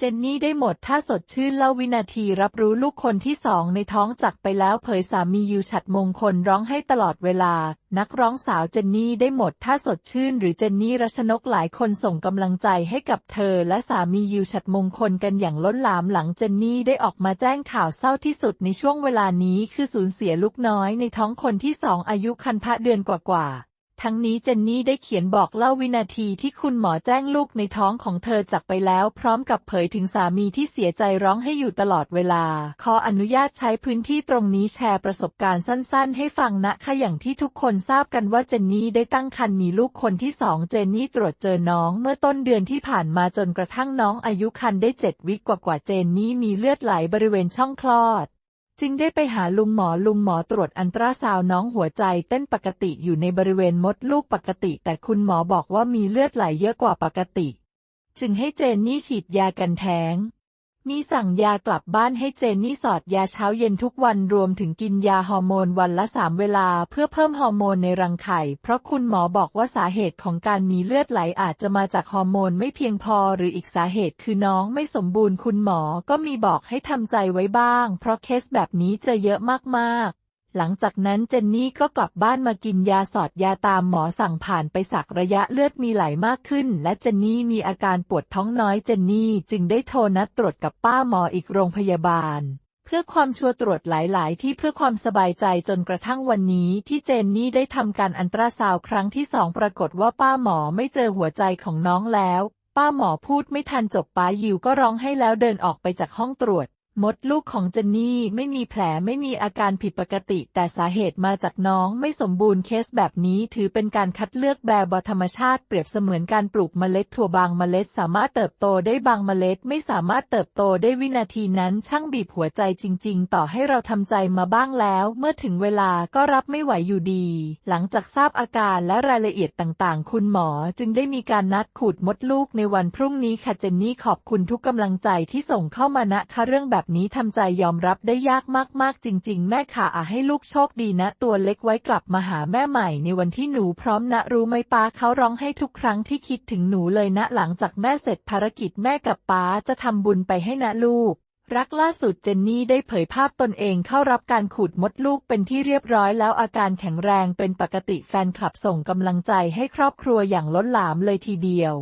เจนนี่ได้หมดถ้าสดชื่นเล่าวินาทีรับรู้ลูกคนที่สองในท้องจากไปแล้วเผยสามียูฉัดมงคลร้องให้ตลอดเวลา นักร้องสาวเจนนี่ได้หมดถ้าสดชื่น หรือเจนนี่รัชนกหลายคนส่งกำลังใจให้กับเธอ และสามียูฉัดมงคลกันอย่างล้นหลามหลังเจนนี่ได้ออกมาแจ้งข่าวเศร้าที่สุดในช่วงเวลานี้คือสูญเสียลูกน้อยในท้องคนที่สองอายุคันพะเดือนกว่าๆ ทั้งนี้เจนนี่ได้เขียนบอกเล่าวินาทีที่คุณหมอแจ้งลูกในท้องของเธอจากไปแล้ว พร้อมกับเผยถึงสามีที่เสียใจร้องให้อยู่ตลอดเวลา ขออนุญาตใช้พื้นที่ตรงนี้แชร์ประสบการณ์สั้น ๆ ให้ฟังนะคะอย่างที่ทุกคนทราบกันว่าเจนนี่ได้ตั้งครรภ์มีลูกคนที่สองเจนนี่ตรวจเจอน้องเมื่อต้นเดือนที่ผ่านมาจนกระทั่งน้องอายุครรภ์ได้เจ็ดวิกว่าๆเจนนี่มีเลือดไหลบริเวณช่องคลอด จึงได้ไปหาลุงหมอลุงหมอตรวจอันตราซาวน้องหัวใจเต้นปกติอยู่ในบริเวณมดลูกปกติ แต่คุณหมอบอกว่ามีเลือดไหลเยอะกว่าปกติ จึงให้เจนนี่ฉีดยากันแท้ง นี่สั่งยากลับบ้านให้เจนนี่สอดยาเช้าเย็นทุกวันรวมถึงกินยาฮอร์โมนวันละสามเวลาเพื่อเพิ่มฮอร์โมนในรังไข่ เพราะคุณหมอบอกว่าสาเหตุของการมีเลือดไหลอาจจะมาจากฮอร์โมนไม่เพียงพอหรืออีกสาเหตุคือน้องไม่สมบูรณ์คุณหมอก็มีบอกให้ทำใจไว้บ้าง เพราะเคสแบบนี้จะเยอะมากๆ หลังจากนั้นเจนนี่ก็กลับบ้านมากินยาสอดยาตามหมอสั่งผ่านไปสักระยะเลือดมีไหลมากขึ้น และเจนนี่มีอาการปวดท้องน้อยเจนนี่จึงได้โทรนัดตรวจกับป้าหมออีกโรงพยาบาล เพื่อความชัวร์ตรวจหลาย ๆ ที่เพื่อความสบายใจจนกระทั่งวันนี้ที่เจนนี่ได้ทำการอันตราซาวครั้งที่สองปรากฏว่าป้าหมอไม่เจอหัวใจของน้องแล้ว ป้าหมอพูดไม่ทันจบป้ายิวก็ร้องให้แล้วเดินออกไปจากห้องตรวจ มดลูกของเจนนี่ไม่มีแผลไม่มีอาการผิดปกติ แต่สาเหตุมาจากน้องไม่สมบูรณ์เคสแบบนี้ถือเป็นการคัดเลือกแบบธรรมชาติเปรียบเสมือนการปลูกเมล็ดถั่วบางเมล็ด สามารถเติบโตได้บางเมล็ด ไม่สามารถเติบโตได้วินาทีนั้น ช่างบีบหัวใจจริง ๆ ต่อให้เราทำใจมาบ้างแล้ว เมื่อถึงเวลาก็รับไม่ไหวอยู่ดี หลังจากทราบอาการและรายละเอียดต่างๆ คุณหมอจึงได้มีการนัดขูดมดลูกในวันพรุ่งนี้ค่ะเจนนี่ขอบคุณทุกกำลังใจที่ส่งเข้ามานะคะเรื่องแบบแบบนี้ทำใจยอมรับได้ยากมากๆ จริง ๆ แม่ค่ะอาให้ลูกโชคดีนะ ตัวเล็กไว้กลับมาหาแม่ใหม่ในวันที่หนูพร้อมนะรู้ไหมป้าเขาร้องให้ทุกครั้งที่คิดถึงหนูเลยนะ หลังจากแม่เสร็จภารกิจแม่กับป้าจะทำบุญไปให้นะลูกรักล่าสุดเจนนี่ได้เผยภาพตนเองเข้ารับการขูดมดลูกเป็นที่เรียบร้อยแล้วอาการแข็งแรงเป็นปกติแฟนคลับส่งกำลังใจให้ครอบครัวอย่างล้นหลามเลยทีเดียว